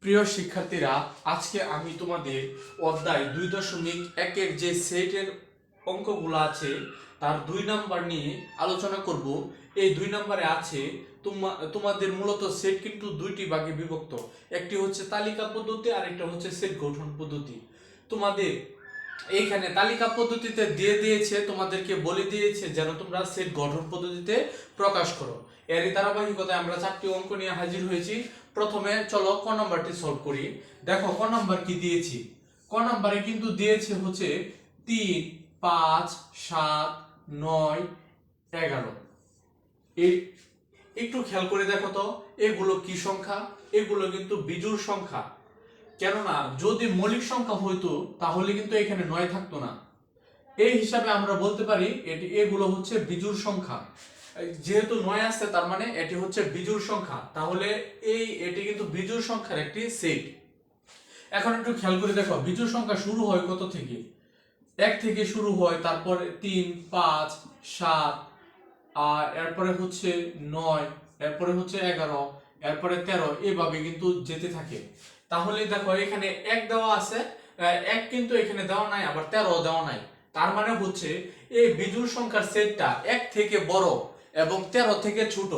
প্রিয় শিক্ষার্থীরা, আজকে আমি তোমাদের অধ্যায় দুই দশমিক একের যে সেটের অঙ্কগুলো আছে, তার দুই নাম্বার নিয়ে আলোচনা করব। এই দুই নাম্বারে আছে, তোমা- তোমাদের মূলত সেট কিন্তু দুইটি ভাগে বিভক্ত। একটি হচ্ছে তালিকা পদ্ধতি আর একটা হচ্ছে সেট গঠন পদ্ধতি। তোমাদের এইখানে তালিকা পদ্ধতিতে দিয়ে দিয়েছে, তোমাদেরকে বলে দিয়েছে যেন তোমরা সেট গঠন পদ্ধতিতে প্রকাশ করো। এরই ধারাবাহিকতায় আমরা চারটি অঙ্ক নিয়ে হাজির হয়েছি। প্রথমে চলো ক নাম্বারটি সলভ করি। দেখো, ক নাম্বার কি দিয়েছি? ক নাম্বারে কিন্তু দিয়েছে হচ্ছে তিন, পাঁচ, সাত, নয়, এগারো। এই একটু খেয়াল করে দেখো তো, এগুলো কি সংখ্যা? এগুলো কিন্তু বিজোড় সংখ্যা। কেননা যদি মৌলিক সংখ্যা হইতো, তাহলে কিন্তু এখানে নয় থাকতো না। এই হিসাবে আমরা বলতে পারি এটি, এগুলো হচ্ছে বিজুর সংখ্যা। যেহেতু নয় আসছে তার মানে এটি হচ্ছে বিজুর সংখ্যা। তাহলে এই, এটি কিন্তু বিজুর সংখ্যার একটি সেট। এখন একটু খেয়াল করে দেখো বিজুর সংখ্যা শুরু হয় কত থেকে? এক থেকে শুরু হয়, তারপরে তিন, পাঁচ, সাত, আর এরপরে হচ্ছে নয়, এরপরে হচ্ছে এগারো, এরপরে তেরো, এভাবে কিন্তু যেতে থাকে। তাহলে দেখো এখানে এক দেওয়া আছে এক কিন্তু এখানে দেওয়া নাই, আবার তেরো দেওয়া নাই। তার মানে হচ্ছে এই বিজুর সংখ্যার সেটটা এক থেকে বড় এবং তেরো থেকে ছোট।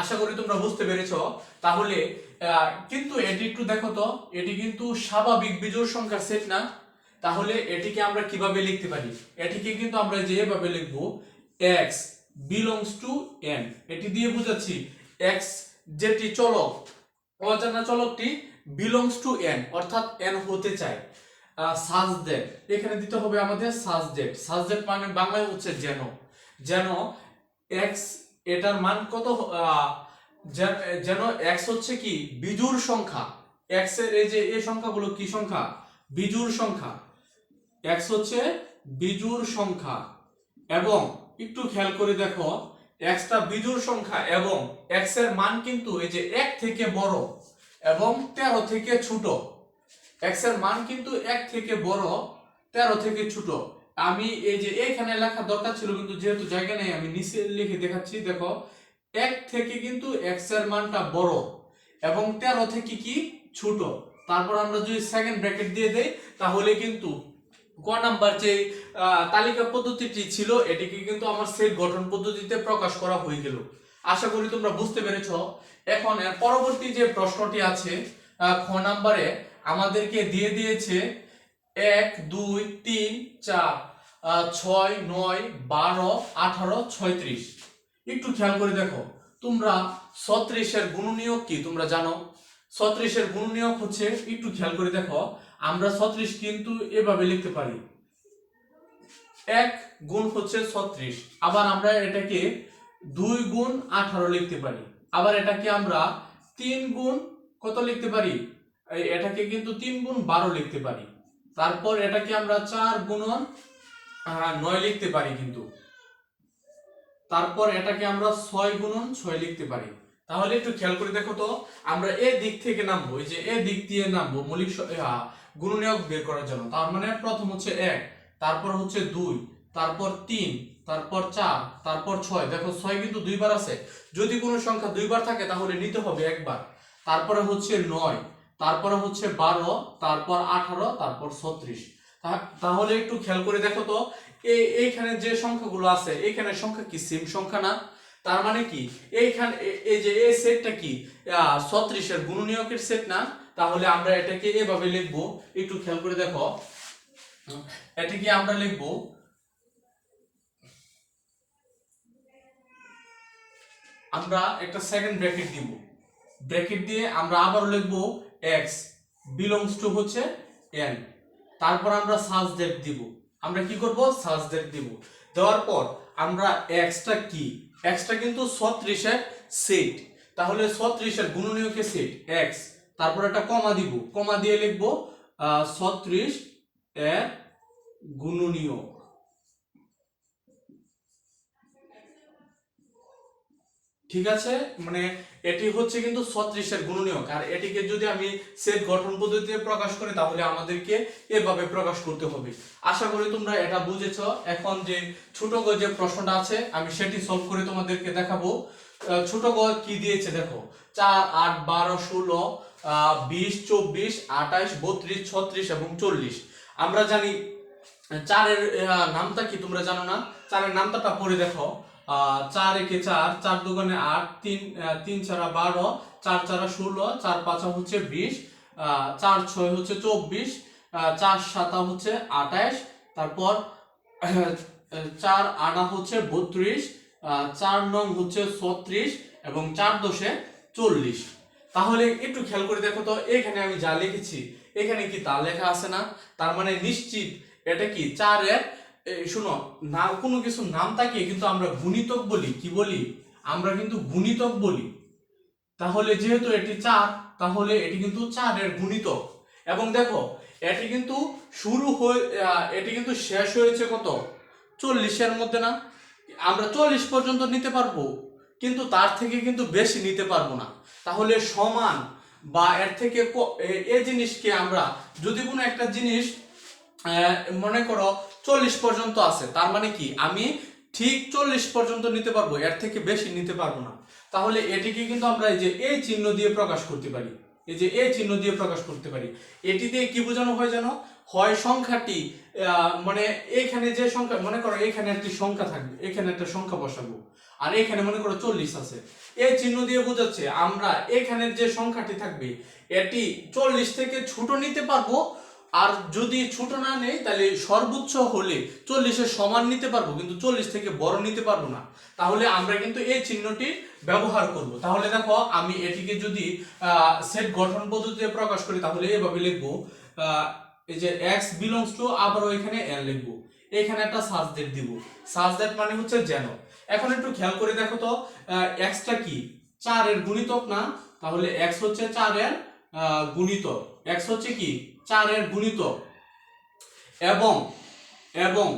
আশা করি তোমরা বুঝতে পেরেছ। তাহলে কিন্তু এটি একটু দেখো তো, এটি কিন্তু স্বাভাবিক বিজোড় সংখ্যার সেট না। তাহলে এটিকে আমরা কীভাবে লিখতে পারি? এটিকে কিন্তু আমরা যেভাবে লিখব এক্স বিলংস টু n এটি দিয়ে বুঝাচ্ছি এক্স যেটি চলক, অজানা চলকটি belongs টু এন অর্থাৎ এন হতে চায়। সাজ দ্যাট এখানে দিতে হবে আমাদের সাজ দ্যাট মানে বাংলায় হচ্ছে যেন। যেন x, এটার মান কত যেন x হচ্ছে কি, বিজোড় সংখ্যা। x এর এই যে, এই সংখ্যাগুলো কি সংখ্যা? বিজোড় সংখ্যা। x হচ্ছে বিজোড় সংখ্যা। এবং একটু খেয়াল করে দেখো, x টা বিজোড় সংখ্যা এবং x এর মান কিন্তু এই যে এক থেকে বড়। এবং তেরো থেকে ছোট। X এর মান কিন্তু এক থেকে বড়, তেরো থেকে ছোট। আমি এই যে এখানে লেখা দরকার ছিল, কিন্তু যেহেতু জায়গা নেই, আমি নিচে লিখে দেখাচ্ছি, দেখো। এক থেকে কিন্তু x এর মানটা বড় এবং তেরো থেকে কি? ছোট। তারপর আমরা যদি সেকেন্ড ব্র্যাকেট দিয়ে দেই, তাহলে কিন্তু ক নাম্বার যে তালিকা পদ্ধতিটি ছিল, এটিকে কিন্তু আমার সেট গঠন পদ্ধতিতে প্রকাশ করা হয়ে গেল। আশা করি তোমরা বুঝতে পেরেছ। এখন পরবর্তী যে প্রশ্নটি আছে খ নাম্বারে আমাদেরকে দিয়ে দিয়েছে এক, দুই, তিন, চার ছয়, নয়, বারো, আঠারো, ছয়ত্রিশ। একটু খেয়াল করে দেখো, তোমরা ছত্রিশের গুণনীয়ক কি তোমরা জানো? ছত্রিশের গুণনীয়ক হচ্ছে, একটু খেয়াল করে দেখো, আমরা ছত্রিশ কিন্তু এভাবে লিখতে পারি। এক গুণ হচ্ছে ছত্রিশ। আবার আমরা এটাকে দুই গুণ আঠারো লিখতে পারি। আবার এটাকে আমরা তিন গুণ কত লিখতে পারি? এটাকে কিন্তু তিন গুণ বারো লিখতে পারি। তারপর এটাকে আমরা চার গুণন নয় লিখতে পারি কিন্তু। তারপর এটাকে আমরা ছয় গুণন ছয় লিখতে পারি। তাহলে একটু খেয়াল করে দেখো তো, আমরা এ দিক থেকে নামবো যে এ দিক দিয়ে নামবো মৌলিক গুণনীয়ক বের করার জন্য। তার মানে প্রথম হচ্ছে এক, তারপর হচ্ছে দুই, তারপর তিন তারপর চার, তারপর ছয়। দেখো, ছয় কিন্তু দুইবার আছে। যদি কোনো সংখ্যা দুইবার থাকে, তাহলে নিতে হবে একবার। তারপরে হচ্ছে নয়, তারপরে হচ্ছে বারো, তারপর আঠারো, তারপর ছত্রিশ। তাহলে একটু খেয়াল করে দেখো তো এইখানে যে সংখ্যাগুলো আছে, এইখানে সংখ্যা কি? সেম সংখ্যা না? তার মানে কি? এইখানে এই যে এই সেটটা কি? ছত্রিশের গুণনীয়কের সেট না? তাহলে আমরা এটাকে এভাবে লিখব। একটু খেয়াল করে দেখো। এটা কি আমরা লিখব আমরা একটা সেকেন্ড ব্র্যাকেট দিব। ব্র্যাকেট দিয়ে আমরা আবার লিখব x বিলংস টু হচ্ছে n তারপর আমরা সাজ ডেট দিব। আমরা কি করব? সাজ ডেট দিব। দেওয়ার পর আমরা x টা কি? x টা কিন্তু 36 এর সেট তাহলে 36 এর গুণনীয়কের সেট x তারপর একটা কমা দিব। কমা দিয়ে লিখব 36 এর গুণনীয়ক ঠিক আছে? মানে এটি হচ্ছে কিন্তু ছত্রিশের গুণনীয়ক। আর এটিকে যদি আমি সেট গঠন পদ্ধতিতে প্রকাশ করি, তাহলে আমাদেরকে এভাবে প্রকাশ করতে হবে। আশা করি তোমরা এটা বুঝেছ। এখন যে ছোট গ যে প্রশ্নটা আছে, আমি সেটি সলভ করে তোমাদেরকে দেখাবো। ছোট গ কি দিয়েছে দেখো? চার, আট, বারো, ষোলো বিশ, চব্বিশ আঠাশ বত্রিশ, ছত্রিশ এবং চল্লিশ। আমরা জানি, চারের নামটা কি তোমরা জানো না? চারের নামটা পড়ে দেখো। চার একে চার চার দোকানে আট, তিন তিন চারা বারো, চার চারা ষোলো, চার পাঁচা হচ্ছে বিশ চার ছয় হচ্ছে চব্বিশ চার সাতা হচ্ছে আঠাশ, তারপর চার আটা হচ্ছে বত্রিশ চার নং হচ্ছে ছত্রিশ এবং চার দশে চল্লিশ। তাহলে একটু খেয়াল করে দেখো তো, এখানে আমি যা লিখেছি, এখানে কি তা লেখা আছে না? তার মানে নিশ্চিত এটা কি? চারের শোনো না কোনো কিছু নাম তাকিয়ে কিন্তু আমরা গুণিতক বলি, কি বলি? আমরা কিন্তু গুণিতক বলি। তাহলে যেহেতু এটি চার, তাহলে এটি কিন্তু চারের গুণিতক। এবং দেখো, এটি কিন্তু শুরু হয়ে এটি কিন্তু শেষ হয়েছে কত? চল্লিশের মধ্যে না? আমরা চল্লিশ পর্যন্ত নিতে পারব, কিন্তু তার থেকে কিন্তু বেশি নিতে পারব না। তাহলে সমান বা এর থেকে এ- জিনিসকে আমরা যদি কোনো একটা জিনিস মনে করো চল্লিশ পর্যন্ত আছে। তার মানে কি? আমি ঠিক চল্লিশ পর্যন্ত নিতে পারব, এর থেকে বেশি নিতে পারব না। তাহলে এটিকে কিন্তু আমরা এই যে এই চিহ্ন দিয়ে প্রকাশ করতে পারি। এই যে এই চিহ্ন দিয়ে প্রকাশ করতে পারি। এটি দিয়ে কি বোঝানো হয় জানো হয় সংখ্যাটি মানে এখানে যে সংখ্যা, মনে করো এখানে একটি সংখ্যা থাকবে, এখানে একটা সংখ্যা বসাবো। আর এখানে মনে করো চল্লিশ আছে। এই চিহ্ন দিয়ে বোঝাচ্ছে আমরা এখানের যে সংখ্যাটি থাকবে, এটি চল্লিশ থেকে ছোট নিতে পারব আর যদি ছোট না নেই, তাহলে সর্বোচ্চ হলে চল্লিশের সমান নিতে পারব, কিন্তু চল্লিশ থেকে বড় নিতে পারব না। তাহলে আমরা কিন্তু এই চিহ্নটি ব্যবহার করব। তাহলে দেখো, আমি এটিকে যদি সেট গঠন পদ্ধতিতে প্রকাশ করি, তাহলে এভাবে লিখব এই যে এক্স বিলংস টু আবারও এখানে এন লিখব। এখানে একটা সাজদেট দিব। সাজদেট মানে হচ্ছে যেন। এখন একটু খেয়াল করে দেখো তো এক্সটা কি? চারের গুণিতক না? তাহলে এক্স হচ্ছে চারের গুণিতক। এক্স হচ্ছে কি? চারের গুণিতক এবং এবং,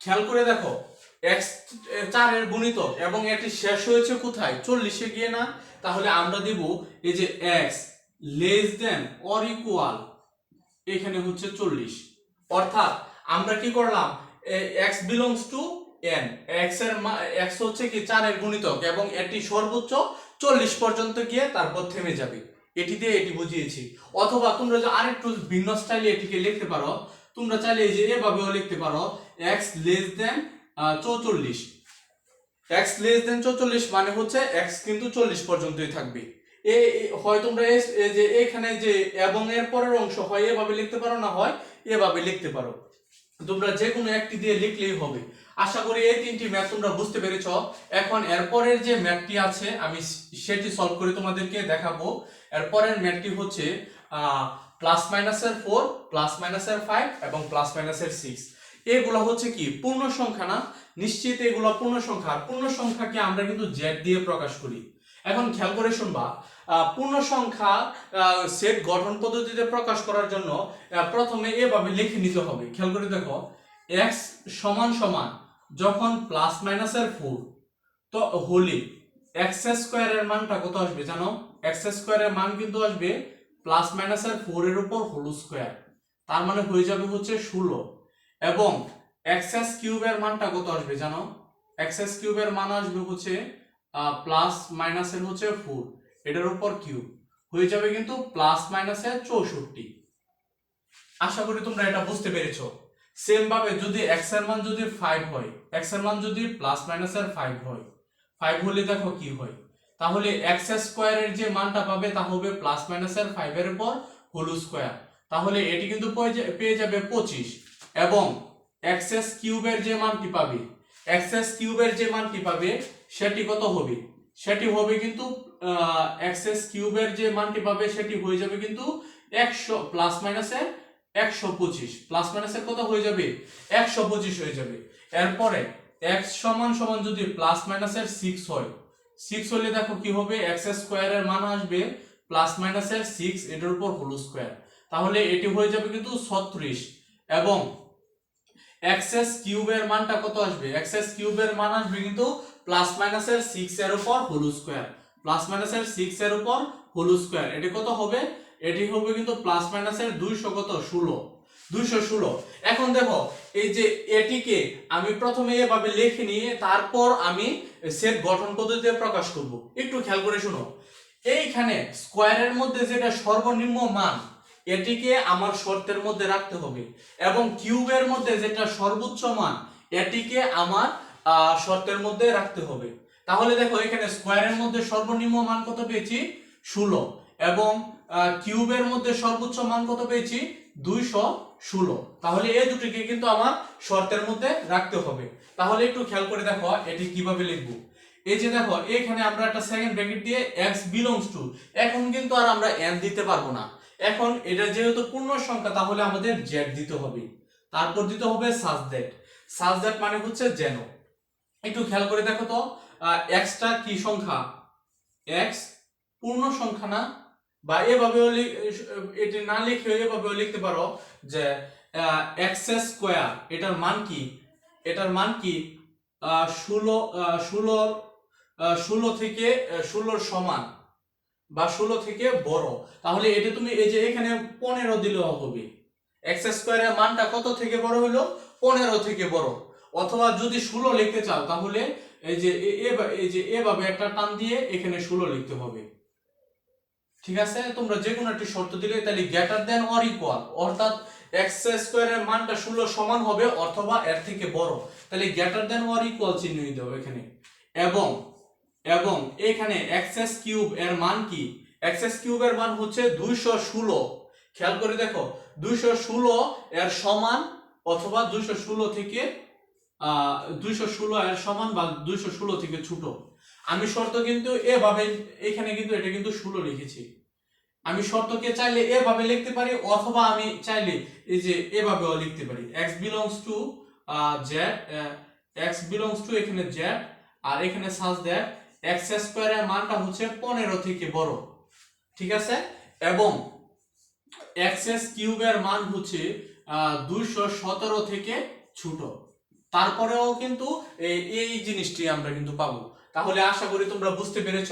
খেয়াল করে দেখো এক্স চারের গুণিতক এবং এটি শেষ হয়েছে কোথায়? চল্লিশে গিয়ে না? তাহলে আমরা দিব এই যে x less than or equal এখানে হচ্ছে চল্লিশ। অর্থাৎ আমরা কি করলাম? এক্স বিলংস টু এন এক্সের এক্স হচ্ছে কি চারের গুণিতক, এবং এটি সর্বোচ্চ চল্লিশ পর্যন্ত গিয়ে তারপর থেমে যাবে। এটি দিয়ে এটি বুঝিয়েছি। অথবা তোমরা যে আরেকটু ভিন্ন স্টাইলে এটিকে লিখতে পারো, তোমরা চাইলে এই যে এভাবেও লিখতে পারো এক্স লেস দেন চৌচল্লিশ। এক্স লেস দেন চৌচল্লিশ মানে হচ্ছে এক্স কিন্তু চল্লিশ পর্যন্তই থাকবে। এ হয় তোমরা যে এখানে যে এবং এর পরের অংশ হয়, এভাবে লিখতে পারো না হয়, এভাবে লিখতে পারো। তোমরা যে কোনো একটি দিয়ে লিখলেই হবে। আশা করি এই তিনটি ম্যাথ তোমরা বুঝতে পেরেছ। এখন এরপরের যে ম্যাথটি আছে, আমি সেটি সলভ করে তোমাদেরকে দেখাবো। এরপরের ম্যাথটি হচ্ছে প্লাস মাইনাসের ফোর প্লাস মাইনাসের ফাইভ এবং প্লাস মাইনাসের সিক্স এগুলো হচ্ছে কি? পূর্ণ সংখ্যা না? নিশ্চিত এগুলো পূর্ণ সংখ্যা পূর্ণ সংখ্যাকে আমরা কিন্তু জেড দিয়ে প্রকাশ করি। এখন খেয়াল করে শুনবা আহ, পূর্ণ সংখ্যা সেট গঠন পদ্ধতিতে প্রকাশ করার জন্য প্রথমে এভাবে লিখে নিতে হবে। খেয়াল করে দেখো এক্স সমান সমান যখন প্লাস মাইনাসের ফোর তো হলে এক্স স্কোয়ারের মানটা কত আসবে জানো? এক্স স্কোয়ারের মান কিন্তু আসবে প্লাস মাইনাসের ফোর এর উপর হোল স্কোয়ার তার মানে হয়ে যাবে হচ্ছে ষোলো। এবং এক্সএস কিউবের মানটা কত আসবে জানো? এক্সএস কিউবের মান আসবে হচ্ছে প্লাস মাইনাসের হচ্ছে ফোর এটার উপর কিউব। হয়ে যাবে কিন্তু প্লাস মাইনাসের চৌষট্টি। আশা করি তোমরা এটা বুঝতে পেরেছ। সেম ভাবে যদি এক্সের মান যদি ফাইভ হয় এক্সের মান যদি প্লাস মাইনাসের ফাইভ হয় ফাইভ হলে দেখো কি হয়? তাহলে এক্স স্কোয়ারের যে মানটা পাবে তা হবে প্লাস মাইনাসের ফাইভের উপর হোল স্কোয়ার তাহলে এটি কিন্তু পেয়ে যাবে পঁচিশ। এবং এক্সএস কিউবের যে মানটি পাবে? এক্সএস কিউবের যে মানটি পাবে? সেটি কত হবে? সেটি হবে কিন্তু এক্সএস কিউবের যে মানটি পাবে, সেটি হয়ে যাবে কিন্তু একশো প্লাস মাইনাসে একশো পঁচিশ। প্লাস মাইনাসের কত হয়ে যাবে? একশো পঁচিশ হয়ে যাবে। এরপরে এক্স সমান সমান যদি প্লাস মাইনাসের সিক্স হয় সিক্স হলে দেখো কি হবে? এক্স স্কোয়ারের মান আসবে প্লাস মাইনাসের সিক্স এটার উপর হোল স্কোয়ার তাহলে এটি হয়ে যাবে কিন্তু ছত্রিশ। এবং এক্সএস কিউবের মানটা কত আসবে? এক্সএস কিউবের মান আসবে কিন্তু প্লাস মাইনাসের সিক্স এর উপর হোল স্কোয়ার প্লাস মাইনাসের সিক্স এর উপর হোল স্কোয়ার এটি কত হবে? এটি হবে কিন্তু প্লাস মাইনাসের দুইশো কত? ষোলো। দুইশো ষোলো। এখন দেখো, এই যে এটিকে আমি প্রথমে এভাবে লিখে নিয়ে তারপর আমি সেট গঠন পদ্ধতিতে প্রকাশ করব। একটু খেয়াল করে শুনো। এইখানে স্কোয়ারের মধ্যে যেটা সর্বনিম্ন মান এটিকে আমার শর্তের মধ্যে রাখতে হবে। এবং কিউবের মধ্যে যেটা সর্বোচ্চ মান, এটিকে আমার শর্তের মধ্যে রাখতে হবে। তাহলে দেখো, এখানে স্কোয়ারের মধ্যে সর্বনিম্ন মান কত পেয়েছি? ষোলো। এবং কিউবের মধ্যে সর্বোচ্চ মান কত পেয়েছি? দুইশো ষোলো। তাহলে এই দুটিকে কিন্তু আমার শর্তের মধ্যে রাখতে হবে। তাহলে একটু খেয়াল করে দেখো, এটি কীভাবে লিখব। এই যে দেখো, এখানে আমরা একটা সেকেন্ড ব্র্যাকেট দিয়ে x বিলংস টু এখন কিন্তু আর আমরা n দিতে পারব না। এখন এটা যেহেতু পূর্ণ সংখ্যা, তাহলে আমাদের z দিতে হবে। তারপর দিতে হবে সাজ দ্যাট সাজ দ্যাট মানে হচ্ছে যেন। একটু খেয়াল করে দেখো তো এক্সটা কি সংখ্যা? এক্স পূর্ণ সংখ্যা না? বা এভাবেও এটি না লিখে এভাবেও লিখতে পারো যে এক্স স্কোয়ার এটার মান কি? এটার মান কি? ষোলো ষোলোর ষোলো থেকে ষোলোর সমান। বা ষোলো থেকে বড়। তাহলে এটা তুমি এই যে এখানে পনেরো দিলেও হবে। এক্স স্কোয়ারের মানটা কত থেকে বড় হলো? পনেরো থেকে বড়। অথবা যদি ষোলো লিখতে চাও, তাহলে এই যে এই যে এভাবে একটা টান দিয়ে এখানে ষোলো লিখতে হবে। ঠিক আছে? তোমরা যে কোনো একটি শর্ত দিলে তাহলে গ্রেটার দেন অর ইকুয়াল অর্থাৎ এক্স স্কোয়ারের মানটা ষোলো সমান হবে অথবা এর থেকে বড়। তাহলে গ্রেটার দেন অর ইকুয়াল চিহ্ন দাও এখানে। এবং এবং এখানে এক্সেস কিউব এর মান কি? এক্সএস কিউবের মান হচ্ছে দুইশো ষোলো। খেয়াল করে দেখো, দুইশো ষোলো এর সমান অথবা দুইশো ষোলো থেকে দুইশো ষোলো এর সমান বা দুইশো ষোলো থেকে ছোট। আমি শর্ত কিন্তু এভাবে, এখানে কিন্তু এটা কিন্তু ষোলো লিখেছি। আমি শর্তকে চাইলে এভাবে লিখতে পারি অথবা আমি চাইলে এই যে এভাবেও লিখতে পারি। X belongs to Z x belongs to এখানে জেড আর এখানে সাজ দেয় এক্স স্কোয়ারের মানটা হচ্ছে পনেরো থেকে বড়, ঠিক আছে? এবং এক্স কিউবের মান হচ্ছে দুইশো সতেরো থেকে ছোট। তারপরেও কিন্তু এই এই জিনিসটি আমরা কিন্তু পাবো। তাহলে আশা করি তোমরা বুঝতে পেরেছ,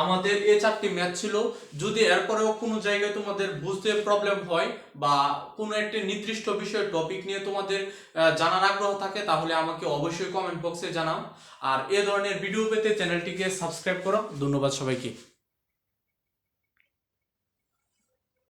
আমাদের এ চারটি ম্যাথ ছিল। যদি এরপরেও কোনো জায়গায় তোমাদের বুঝতে প্রবলেম হয় বা কোনো একটি নির্দিষ্ট বিষয়ের টপিক নিয়ে তোমাদের জানার আগ্রহ থাকে, তাহলে আমাকে অবশ্যই কমেন্ট বক্সে জানাও। আর এ ধরনের ভিডিও পেতে চ্যানেলটিকে সাবস্ক্রাইব করো। ধন্যবাদ সবাইকে।